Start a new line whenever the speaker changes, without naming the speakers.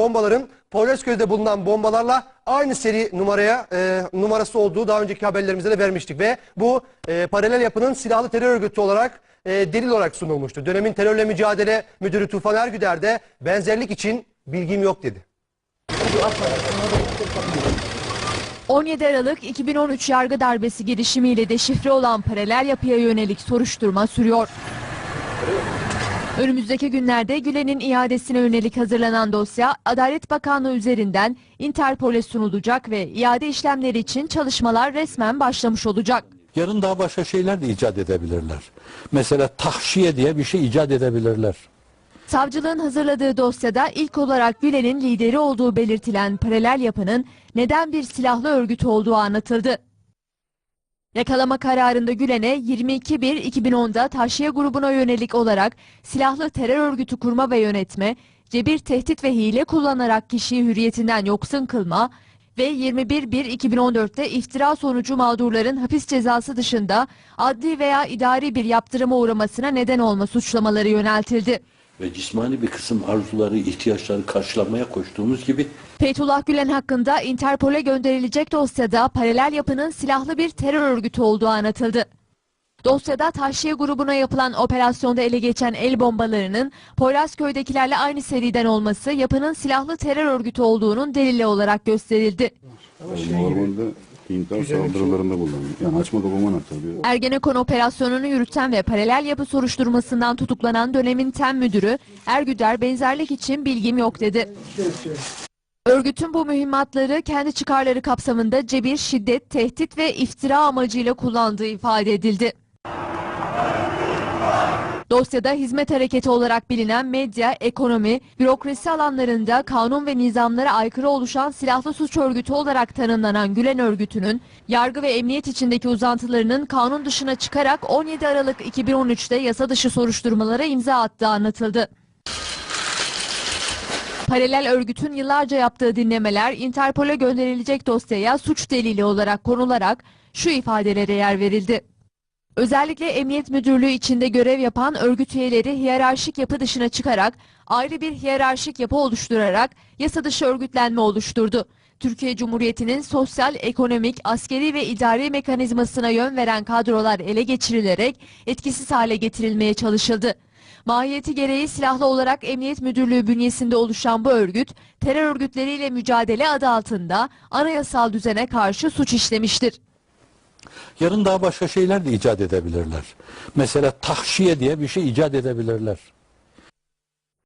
Bombaların Poyrazköy'de bulunan bombalarla aynı seri numaraya e, numarası olduğu daha önceki haberlerimizde de vermiştik ve bu e, paralel yapının silahlı terör örgütü olarak e, delil olarak sunulmuştu. Dönemin terörle mücadele müdürü Tufan Ergüder de benzerlik için bilgim yok dedi.
17 Aralık 2013 yargı darbesi girişimiyle deşifre olan paralel yapıya yönelik soruşturma sürüyor. Önümüzdeki günlerde Gülen'in iadesine yönelik hazırlanan dosya Adalet Bakanlığı üzerinden Interpol'e sunulacak ve iade işlemleri için çalışmalar resmen başlamış olacak.
Yarın daha başka şeyler de icat edebilirler. Mesela tahşiye diye bir şey icat edebilirler.
Savcılığın hazırladığı dosyada ilk olarak Gülen'in lideri olduğu belirtilen paralel yapının neden bir silahlı örgüt olduğu anlatıldı. Yakalama kararında Gülen'e 22.1.2010'da Taşiye grubuna yönelik olarak silahlı terör örgütü kurma ve yönetme, cebir, tehdit ve hile kullanarak kişiyi hürriyetinden yoksun kılma ve 21.1.2014'te iftira sonucu mağdurların hapis cezası dışında adli veya idari bir yaptırıma uğramasına neden olma suçlamaları yöneltildi.
Ve cismani bir kısım arzuları, ihtiyaçları karşılamaya koştuğumuz gibi
Fethullah Gülen hakkında Interpol'e gönderilecek dosyada paralel yapının silahlı bir terör örgütü olduğu anlatıldı. Dosyada Taşiye grubuna yapılan operasyonda ele geçen el bombalarının Poyrazköy'dekilerle aynı seriden olması yapının silahlı terör örgütü olduğunun delili olarak gösterildi.
Normalde intihar saldırılarında kullanıyor. Yani açma kapaman atıyor.
Ergenekon operasyonunu yürüten ve paralel yapı soruşturmasından tutuklanan dönemin tem müdürü Ergüder benzerlik için bilgim yok dedi. Örgütün bu mühimmatları kendi çıkarları kapsamında cebir, şiddet, tehdit ve iftira amacıyla kullandığı ifade edildi. Dosyada hizmet hareketi olarak bilinen medya, ekonomi, bürokrasi alanlarında kanun ve nizamlara aykırı oluşan silahlı suç örgütü olarak tanımlanan Gülen örgütünün yargı ve emniyet içindeki uzantılarının kanun dışına çıkarak 17 Aralık 2013'te yasa dışı soruşturmalara imza attığı anlatıldı. Paralel örgütün yıllarca yaptığı dinlemeler Interpol'e gönderilecek dosyaya suç delili olarak konularak şu ifadelere yer verildi. Özellikle Emniyet Müdürlüğü içinde görev yapan örgüt üyeleri hiyerarşik yapı dışına çıkarak ayrı bir hiyerarşik yapı oluşturarak yasa dışı örgütlenme oluşturdu. Türkiye Cumhuriyeti'nin sosyal, ekonomik, askeri ve idari mekanizmasına yön veren kadrolar ele geçirilerek etkisiz hale getirilmeye çalışıldı. Mahiyeti gereği silahlı olarak Emniyet Müdürlüğü bünyesinde oluşan bu örgüt, terör örgütleriyle mücadele adı altında anayasal düzene karşı suç işlemiştir.
Yarın daha başka şeyler de icat edebilirler. Mesela tahşiye diye bir şey icat edebilirler.